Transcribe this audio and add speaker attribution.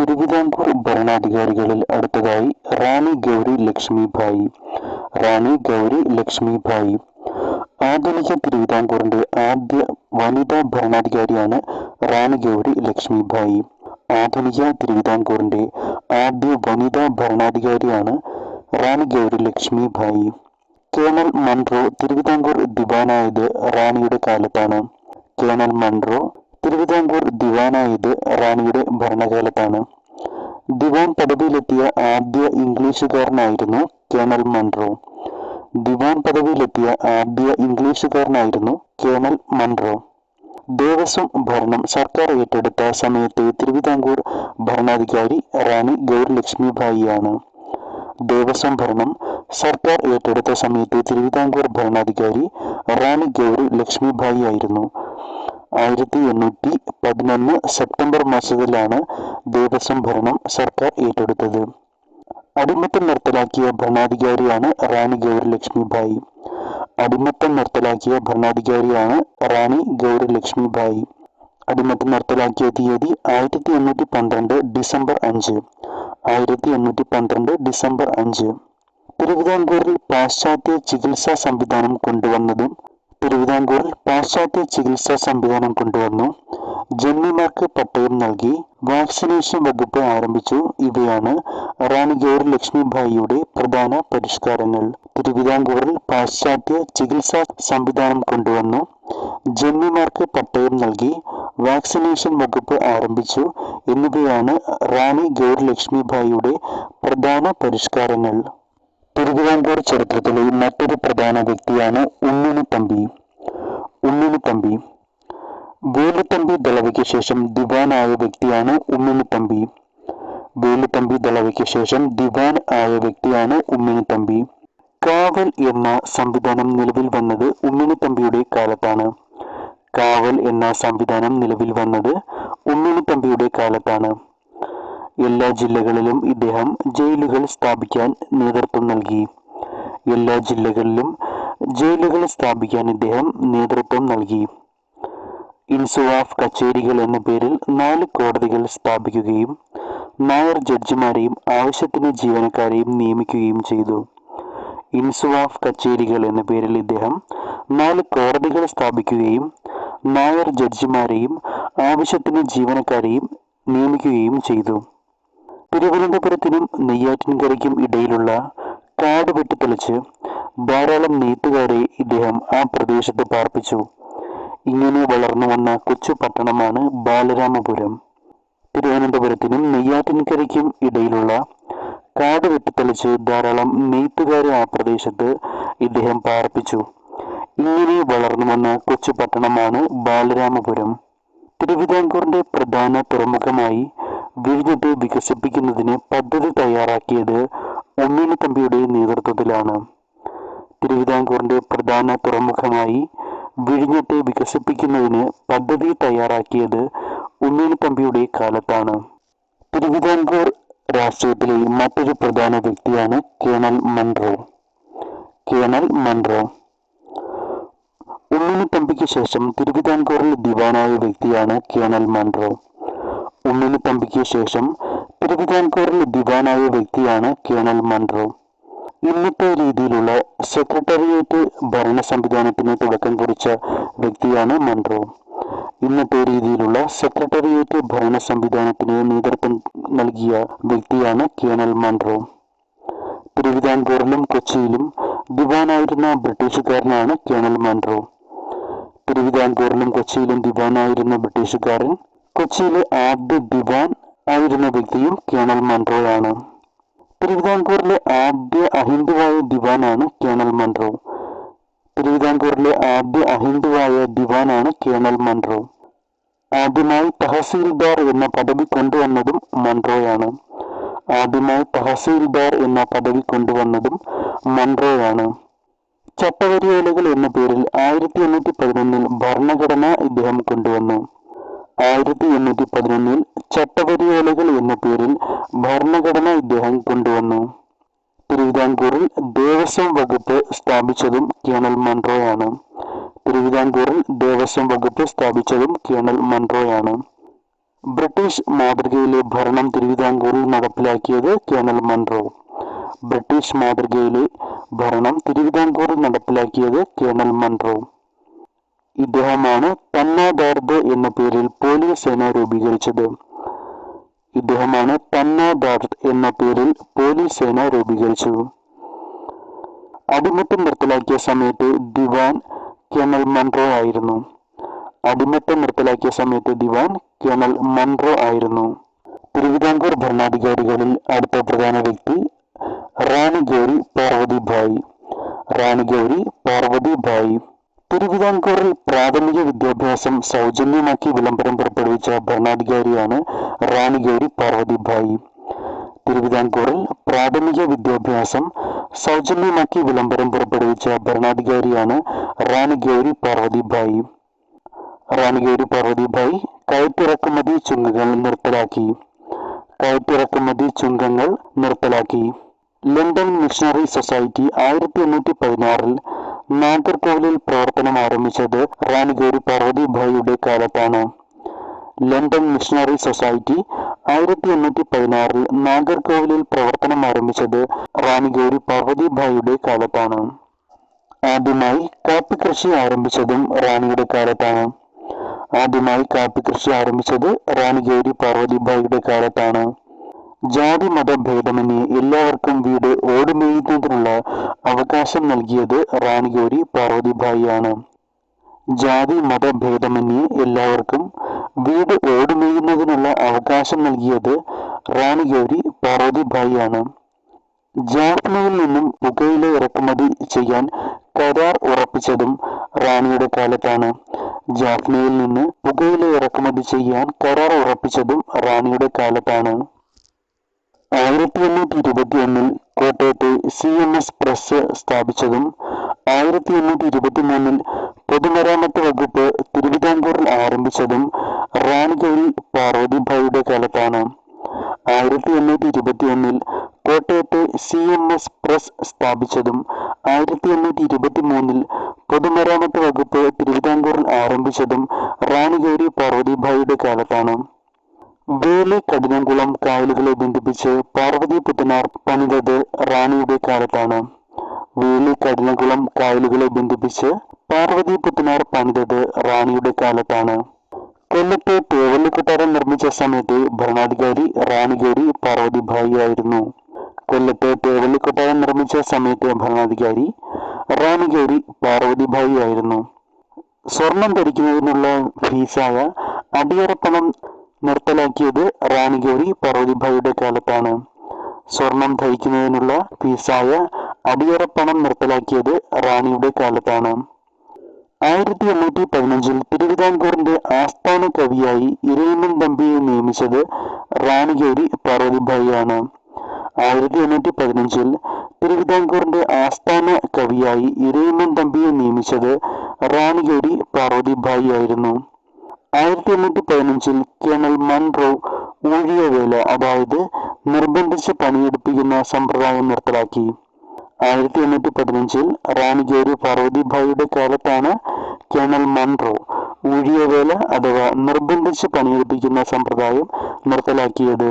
Speaker 1: തിരുവിതാംകൂർ ഭരണാധികാരികളിൽ അടുത്തതായി റാണി ഗൗരി ലക്ഷ്മിഭായി റാണി ഗൗരി ലക്ഷ്മിഭായി ആധുനിക തിരുവിതാംകൂറിന്റെ ആദ്യ വനിതാ ഭരണാധികാരിയാണ് റാണി ഗൗരി ലക്ഷ്മിഭായി ആധുനിക തിരുവിതാംകൂറിന്റെ ആദ്യ വനിതാ ഭരണാധികാരിയാണ് റാണി ഗൗരി ലക്ഷ്മിഭായി കേണൽ മൺട്രോ തിരുവിതാംകൂർ ദിവാനായത് റാണിയുടെ കാലത്താണ്. കേണൽ മൺട്രോ തിരുവിതാംകൂർ ദിവാനായത് റാണിയുടെ ഭരണകാലത്താണ്. ദിവാൻ പദവിയിലെത്തിയ ആദ്യ ഇംഗ്ലീഷുകാരനായിരുന്നു കേണൽ മൺട്രോ ദിവാൻ പദവിയിലെത്തിയ ആദ്യ ഇംഗ്ലീഷുകാരനായിരുന്നു കേണൽ മൺട്രോ ദേവസ്വം ഭരണം സർക്കാർ ഏറ്റെടുത്ത സമയത്ത് തിരുവിതാംകൂർ ഭരണാധികാരി റാണി ഗൗരലക്ഷ്മിഭായിയാണ്. ദേവസ്വം ഭരണം സർക്കാർ ഏറ്റെടുത്ത സമയത്ത് തിരുവിതാംകൂർ ഭരണാധികാരി റാണി ഗൗരി ലക്ഷ്മിഭായി ആയിരുന്നു. ആയിരത്തി എണ്ണൂറ്റി പതിനൊന്ന് സെപ്റ്റംബർ മാസത്തിലാണ് ദേവസ്വം ഭരണം സർക്കാർ ഏറ്റെടുത്തത്. അടിമത്തം നിർത്തലാക്കിയ ഭരണാധികാരിയാണ് റാണി ഗൗരി ലക്ഷ്മിഭായി അടിമത്തം നിർത്തലാക്കിയ ഭരണാധികാരിയാണ് റാണി ഗൗരി ലക്ഷ്മിഭായി അടിമത്തം നിർത്തലാക്കിയ തീയതി ആയിരത്തി എണ്ണൂറ്റി പന്ത്രണ്ട് ഡിസംബർ അഞ്ച്. ആയിരത്തി എണ്ണൂറ്റി പന്ത്രണ്ട് ഡിസംബർ അഞ്ച്. തിരുവിതാംകൂറിൽ പാശ്ചാത്യ ചികിത്സാ സംവിധാനം കൊണ്ടുവന്നതും തിരുവിതാംകൂറിൽ പാശ്ചാത്യ ചികിത്സാ സംവിധാനം കൊണ്ടുവന്നു. ജന്മിമാർക്ക് പട്ടയം നൽകി വാക്സിനേഷൻ വകുപ്പ് ആരംഭിച്ചു. ഇവയാണ് റാണി ഗൗരി ലക്ഷ്മിഭായിയുടെ പ്രധാന പരിഷ്കാരങ്ങൾ. തിരുവിതാംകൂറിൽ പാശ്ചാത്യ ചികിത്സാ സംവിധാനം കൊണ്ടുവന്നു. ജന്മിമാർക്ക് പട്ടയം നൽകി വാക്സിനേഷൻ വകുപ്പ് ആരംഭിച്ചു. എന്നിവയാണ് റാണി ഗൗരി ലക്ഷ്മിഭായിയുടെ പ്രധാന പരിഷ്കാരങ്ങൾ. തിരുവിതാംകൂർ ചരിത്രത്തിലെ മറ്റൊരു പ്രധാന വ്യക്തിയാണ് ഉണ്ണിണിത്തമ്പി ഉണ്ണിണിത്തമ്പി വേലുത്തമ്പി ദളവയ്ക്ക് ശേഷം ദിവാനായ വ്യക്തിയാണ് ഉണ്ണിണിത്തമ്പി വേലുത്തമ്പി ദളവയ്ക്ക് ശേഷം ദിവാൻ ആയ വ്യക്തിയാണ് ഉണ്ണിണിത്തമ്പി കാവൽ എന്ന സംവിധാനം നിലവിൽ വന്നത് ഉണ്ണിണിത്തമ്പിയുടെ കാലത്താണ്. കാവൽ എന്ന സംവിധാനം നിലവിൽ വന്നത് ഉണ്ണിണിത്തമ്പിയുടെ കാലത്താണ്. എല്ലാ ജില്ലകളിലും ഇദ്ദേഹം ജയിലുകൾ സ്ഥാപിക്കാൻ നേതൃത്വം നൽകി. എല്ലാ ജില്ലകളിലും ജയിലുകൾ സ്ഥാപിക്കാൻ ഇദ്ദേഹം നേതൃത്വം നൽകി. ഇൻസുവാഫ് കച്ചേരികൾ എന്ന പേരിൽ നാല് കോടതികൾ സ്ഥാപിക്കുകയും നായർ ജഡ്ജിമാരെയും ആവശ്യത്തിന് ജീവനക്കാരെയും നിയമിക്കുകയും ചെയ്തു. ഇൻസുവാഫ് കച്ചേരികൾ എന്ന പേരിൽ ഇദ്ദേഹം നാല് കോടതികൾ സ്ഥാപിക്കുകയും നായർ ജഡ്ജിമാരെയും ആവശ്യത്തിന് ജീവനക്കാരെയും നിയമിക്കുകയും ചെയ്തു. തിരുവനന്തപുരത്തിനും നെയ്യാറ്റിൻകരയ്ക്കും ഇടയിലുള്ള കാട് വെട്ടിത്തെളിച്ച് ധാരാളം നെയ്ത്തുകാരെ ഇദ്ദേഹം ആ പ്രദേശത്ത് പാർപ്പിച്ചു. ഇങ്ങനെ വളർന്നു വന്ന കൊച്ചു പട്ടണമാണ് ബാലരാമപുരം. തിരുവനന്തപുരത്തിനും നെയ്യാറ്റിൻകരയ്ക്കും ഇടയിലുള്ള കാട് വെട്ടിത്തെളിച്ച് ധാരാളം നെയ്ത്തുകാരെ ആ പ്രദേശത്ത് ഇദ്ദേഹം പാർപ്പിച്ചു. ഇങ്ങനെ വളർന്നു വന്ന കൊച്ചു പട്ടണമാണ് ബാലരാമപുരം. തിരുവിതാംകൂറിന്റെ പ്രധാന തുറമുഖമായി വിഴിഞ്ഞത്തെ വികസിപ്പിക്കുന്നതിന് പദ്ധതി തയ്യാറാക്കിയത് ഉണ്ണിണിത്തമ്പിയുടെ നേതൃത്വത്തിലാണ്. തിരുവിതാംകൂറിന്റെ പ്രധാന തുറമുഖമായി വിഴിഞ്ഞത്തെ വികസിപ്പിക്കുന്നതിന് പദ്ധതി തയ്യാറാക്കിയത് ഉണ്ണിണിത്തമ്പിയുടെ കാലത്താണ്. തിരുവിതാംകൂർ രാഷ്ട്രീയത്തിലെ മറ്റൊരു പ്രധാന വ്യക്തിയാണ് colonel Munro. Colonel Munro. Munro തമ്പിക്ക് ശേഷം തിരുവിതാംകൂറിൽ ദിവാനായ വ്യക്തിയാണ് കേണൽ മൺട്രോ ഉണ്ണിണിത്തമ്പിക്ക് ശേഷം തിരുവിതാംകൂറിൽ ദിവാനായ വ്യക്തിയാണ് കേണൽ മൺറോ ഇന്നത്തെ രീതിയിലുള്ള സെക്രട്ടേറിയറ്റ് ഭരണ സംവിധാനത്തിന് തുടക്കം കുറിച്ച വ്യക്തിയാണ് മൺറോ ഇന്നത്തെ രീതിയിലുള്ള സെക്രട്ടേറിയറ്റ് ഭരണ സംവിധാനത്തിന് നേതൃത്വം നൽകിയ വ്യക്തിയാണ് കേണൽ മൺറോ തിരുവിതാംകൂറിലും കൊച്ചിയിലും ദിവാനായിരുന്ന ബ്രിട്ടീഷുകാരനാണ് കേണൽ മൺറോ തിരുവിതാംകൂറിലും കൊച്ചിയിലും ദിവാനായിരുന്ന ബ്രിട്ടീഷുകാരൻ കൊച്ചിയിലെ ആദ്യ ദിവാൻ ആയിരുന്ന വ്യക്തിയും കേണൽ മൺട്രോയാണ് തിരുവിതാംകൂറിലെ ആദ്യ അഹിന്ദുവായ ദിവാനാണ് കേണൽ മൺട്രോ തിരുവിതാംകൂറിലെ ആദ്യ അഹിന്ദുവായ ദിവാനാണ് കേണൽ മൺട്രോ ആദ്യമായി തഹസീൽദാർ എന്ന പദവി കൊണ്ടുവന്നതും മൺട്രോയാണ് ആദ്യമായി തഹസീൽദാർ എന്ന പദവി കൊണ്ടുവന്നതും മൺട്രോയാണ് ചട്ടവരിയോലകൾ എന്ന പേരിൽ ആയിരത്തി എണ്ണൂറ്റി പതിനൊന്നിൽ ഭരണഘടന ഇദ്ദേഹം കൊണ്ടുവന്നു. ആയിരത്തി എണ്ണൂറ്റി പതിനൊന്നിൽ ചട്ടവരിയോലകൾ എന്ന പേരിൽ ഭരണഘടന ഇദ്ദേഹം കൊണ്ടുവന്നു. തിരുവിതാംകൂറിൽ ദേവസ്വം വകുപ്പ് സ്ഥാപിച്ചതും കേണൽ മൺട്രോയാണ് തിരുവിതാംകൂറിൽ ദേവസ്വം വകുപ്പ് സ്ഥാപിച്ചതും കേണൽ മൺട്രോയാണ് ബ്രിട്ടീഷ് മാതൃകയിലെ ഭരണം തിരുവിതാംകൂറിൽ നടപ്പിലാക്കിയത് കേണൽ മൺട്രോ ബ്രിട്ടീഷ് മാതൃകയിലെ ഭരണം തിരുവിതാംകൂറിൽ നടപ്പിലാക്കിയത് കേണൽ മൺറോ. ഇദ്ദേഹമാണ് തന്നാദാർദ് എന്ന പേരിൽ പോലീസ് സേന രൂപീകരിച്ചത്. ഇദ്ദേഹമാണ് തന്നാദാർദ് എന്ന പേരിൽ പോലീസ് സേന രൂപീകരിച്ചു അടിമത്തം നിർത്തലാക്കിയ സമയത്ത് ദിവാൻ കേണൽ മൺറോ ആയിരുന്നു. അടിമത്തം നിർത്തലാക്കിയ സമയത്ത് ദിവാൻ കേണൽ മൺറോ ആയിരുന്നു. തിരുവിതാംകൂർ ഭരണാധികാരികളിൽ അടുത്ത പ്രധാന വ്യക്തി റാണി ഗൗരി പാർവതി ഭായ്. റാണി ഗൗരി പാർവതിഭായ് തിരുവിതാംകൂറിൽ പ്രാഥമിക വിദ്യാഭ്യാസം സൗജന്യമാക്കി വിളംബരം പുറപ്പെടുവിച്ച ഭരണാധികാരിയാണ് റാണിഗേരി പാർവതിഭായി തിരുവിതാംകൂറിൽ പ്രാഥമിക വിദ്യാഭ്യാസം സൗജന്യമാക്കി വിളംബരം പുറപ്പെടുവിച്ച ഭരണാധികാരിയാണ് റാണിഗേരി പാർവതിഭായി റാണിഗേരി പാർവതിഭായി ഗൗരി പാർവതിഭായ് കയറ്റിറക്കുമതി ചുങ്കങ്ങൾ നിർത്തലാക്കി. കയറ്റിറക്കുമതി ചുങ്കങ്ങൾ നിർത്തലാക്കി. ലണ്ടൻ മിഷണറി സൊസൈറ്റി ആയിരത്തി എണ്ണൂറ്റി പതിനാറിൽ നാഗർകോവിലിൽ പ്രവർത്തനം ആരംഭിച്ചത് റാണി ഗൗരി പാർവതിഭായിയുടെ കാലത്താണ്. ലണ്ടൻ മിഷണറി സൊസൈറ്റി ആയിരത്തി എണ്ണൂറ്റി പതിനാറിൽ നാഗർകോവിലിൽ പ്രവർത്തനം ആരംഭിച്ചത് റാണിഗേരി പാർവതിഭായിയുടെ കാലത്താണ്. ആദ്യമായി കാപ്പി കൃഷി ആരംഭിച്ചതും റാണിയുടെ കാലത്താണ്. ആദ്യമായി കാപ്പി കൃഷി ആരംഭിച്ചത് റാണിഗേരി പാർവതിഭായിയുടെ കാലത്താണ്. ജാതി മതഭേദമന്യേ എല്ലാവർക്കും വീട് ഓടുമേയുന്നതിനുള്ള അവകാശം നൽകിയത് റാണി ഗൗരി പാർവതിഭായിയാണ്. ജാതി മതഭേദമന്യേ എല്ലാവർക്കും വീട് ഓടുമേയുന്നതിനുള്ള അവകാശം നൽകിയത് റാണി ഗൗരി പാർവതിഭായിയാണ്. ജാഫ്നയിൽ നിന്നും പുകയില ഇറക്കുമതി ചെയ്യാൻ കരാർ ഉറപ്പിച്ചതും റാണിയുടെ കാലത്താണ്. ജാഫ്നയിൽ നിന്ന് പുകയില ഇറക്കുമതി ചെയ്യാൻ കരാർ ഉറപ്പിച്ചതും റാണിയുടെ കാലത്താണ്. ആയിരത്തി എണ്ണൂറ്റി ഇരുപത്തി ഒന്നിൽ കോട്ടയത്തെ സി എം എസ് പ്രസ് സ്ഥാപിച്ചതും ആയിരത്തി എണ്ണൂറ്റി ഇരുപത്തി മൂന്നിൽ പൊതുമരാമത്ത് വകുപ്പ് തിരുവിതാംകൂറിൽ ആരംഭിച്ചതും റാണി ഗൗരി പാർവതിഭായിയുടെ കാലത്താണ്. ആയിരത്തി എണ്ണൂറ്റി ഇരുപത്തി ഒന്നിൽ കോട്ടയത്തെ സി എം എസ് പ്രസ് സ്ഥാപിച്ചതും ആയിരത്തി എണ്ണൂറ്റി ഇരുപത്തി മൂന്നിൽ പൊതുമരാമത്ത് വകുപ്പ് തിരുവിതാംകൂറിൽ ആരംഭിച്ചതും റാണികേരി പാർവതിഭായിയുടെ കാലത്താണ്. വേലി കഠിനംകുളം കായലുകളെ ബന്ധിപ്പിച്ച് പാർവതി പുത്തനാർ പണിതത് റാണിയുടെ കാലത്താണ്. വേലി കഠിനകുളം കായലുകളെ ബന്ധിപ്പിച്ച് പാർവതി പുത്തനാർ പണിതത് റാണിയുടെ കാലത്താണ്. കൊല്ലത്തെ തേവല്ലി കൊട്ടാരം നിർമ്മിച്ച സമയത്ത് ഭരണാധികാരി റാണിഗേരി പാർവതിഭായി ആയിരുന്നു. കൊല്ലത്തെ തേവല്ലി കൊട്ടാരം നിർമ്മിച്ച സമയത്ത് ഭരണാധികാരി റാണിഗേരി പാർവതിഭായി ആയിരുന്നു. സ്വർണം ധരിക്കുന്നതിനുള്ള ഫീസായ അടിയറപ്പണം നിർത്തലാക്കിയത് റാണിഗോരി പർവതിഭായുടെ കാലത്താണ്. സ്വർണം ധരിക്കുന്നതിനുള്ള ഫീസായ അടിയറപ്പണം നിർത്തലാക്കിയത് റാണിയുടെ കാലത്താണ്. ആയിരത്തി എണ്ണൂറ്റി പതിനഞ്ചിൽ തിരുവിതാംകൂറിന്റെ ആസ്ഥാന കവിയായി ഇരയിമൻ തമ്പിയെ നിയമിച്ചത് റാണിഗോരി പാർവതിഭായിയാണ് ആയിരത്തി എണ്ണൂറ്റി പതിനഞ്ചിൽ തിരുവിതാംകൂറിന്റെ ആസ്ഥാന കവിയായി ഇരയിമൻ തമ്പിയെ നിയമിച്ചത് റാണിഗോരി പാർവതിഭായി ആയിരുന്നു ആയിരത്തി എണ്ണൂറ്റി പതിനഞ്ചിൽ കേണൽ മൺറോ ഊഴിയവേല അതായത് നിർബന്ധിച്ച് പണിയെടുപ്പിക്കുന്ന സമ്പ്രദായം നിർത്തലാക്കി. ആയിരത്തി എണ്ണൂറ്റി പതിനഞ്ചിൽ റാണി ജോരി പാർവതിഭായിയുടെ കാലത്താണ് കേണൽ മൺറോ ഊഴിയവേല അഥവാ നിർബന്ധിച്ച് പണിയെടുപ്പിക്കുന്ന സമ്പ്രദായം നിർത്തലാക്കിയത്.